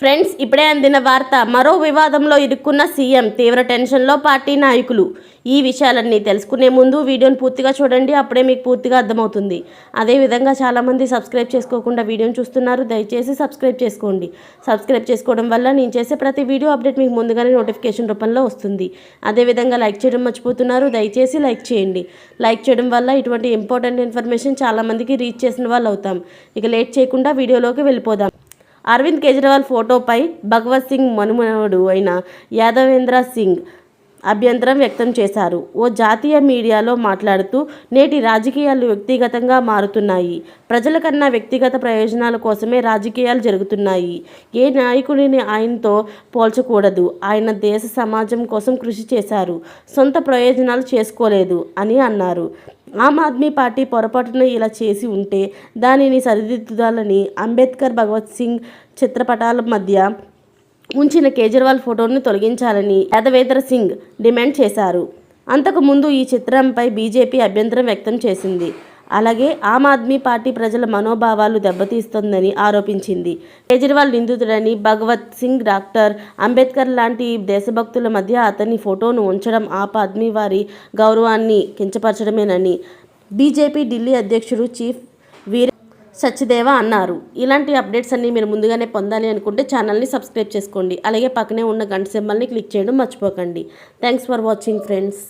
Friends ఇప్పుడే అందిన వార్త మరో వివాదంలో ఇరుక్కున్న సీఎం తీవ్ర టెన్షన్లో పార్టీ నాయకులు. ఈ విషయాలన్నీ తెలుసుకునే ముందు వీడియోని పూర్తిగా చూడండి అప్పుడే మీకు పూర్తిగా అర్థమవుతుంది. అదేవిధంగా చాలామంది సబ్స్క్రైబ్ చేసుకోకుండా వీడియోని చూస్తున్నారు దయచేసి సబ్స్క్రైబ్ చేసుకోండి. సబ్స్క్రైబ్ చేసుకోవడం వల్ల నేను చేసే ప్రతి వీడియో అప్డేట్ మీకు ముందుగానే నోటిఫికేషన్ రూపంలో వస్తుంది. అదేవిధంగా లైక్ చేయడం మర్చిపోతున్నారు దయచేసి లైక్ చేయండి. లైక్ చేయడం వల్ల ఇటువంటి ఇంపార్టెంట్ ఇన్ఫర్మేషన్ చాలామందికి రీచ్ చేసిన వాళ్ళు అవుతాం ఇక లేట్ చేయకుండా వీడియోలోకి వెళ్ళిపోదాం. అరవింద్ కేజ్రీవాల్ ఫోటోపై భగవత్ సింగ్ మనుమనుడు అయిన యాదవేంద్ర సింగ్ అభ్యంతరం వ్యక్తం చేశారు. ఓ జాతీయ మీడియాలో మాట్లాడుతూ నేటి రాజకీయాలు వ్యక్తిగతంగా మారుతున్నాయి. ప్రజల కన్నా వ్యక్తిగత ప్రయోజనాల కోసమే రాజకీయాలు జరుగుతున్నాయి. ఏ నాయకుడిని ఆయనతో పోల్చకూడదు. ఆయన దేశ సమాజం కోసం కృషి చేశారు. సొంత ప్రయోజనాలు చేసుకోలేదు అని అన్నారు. ఆమ్ ఆద్మీ పార్టీ పొరపాటున ఇలా చేసి ఉంటే దానిని సరిదిద్దుదాలని అంబేద్కర్ భగవత్ సింగ్ చిత్రపటాల మధ్య ఉంచిన కేజ్రీవాల్ ఫోటోను తొలగించాలని యాదవేంద్ర సింగ్ డిమాండ్ చేశారు. అంతకుముందు ఈ చిత్రంపై బీజేపీ అభ్యంతరం వ్యక్తం చేసింది. అలాగే ఆమ్ ఆద్మీ పార్టీ ప్రజల మనోభావాలు దెబ్బతీస్తోందని ఆరోపించింది. కేజ్రీవాల్ నిందితుడని భగవత్ సింగ్ డాక్టర్ అంబేద్కర్ లాంటి దేశభక్తుల మధ్య అతని ఫోటోను ఉంచడం ఆప్ ఆద్మీ వారి గౌరవాన్ని కించపరచడమేనని బీజేపీ ఢిల్లీ అధ్యక్షుడు చీఫ్ వీర సత్యదేవ అన్నారు. ఇలాంటి అప్డేట్స్ అన్ని మీరు ముందుగానే పొందాలి అనుకుంటే ఛానల్ని సబ్స్క్రైబ్ చేసుకోండి. అలాగే పక్కనే ఉన్న గంట సింబల్ని క్లిక్ చేయడం మర్చిపోకండి. Thanks for watching friends.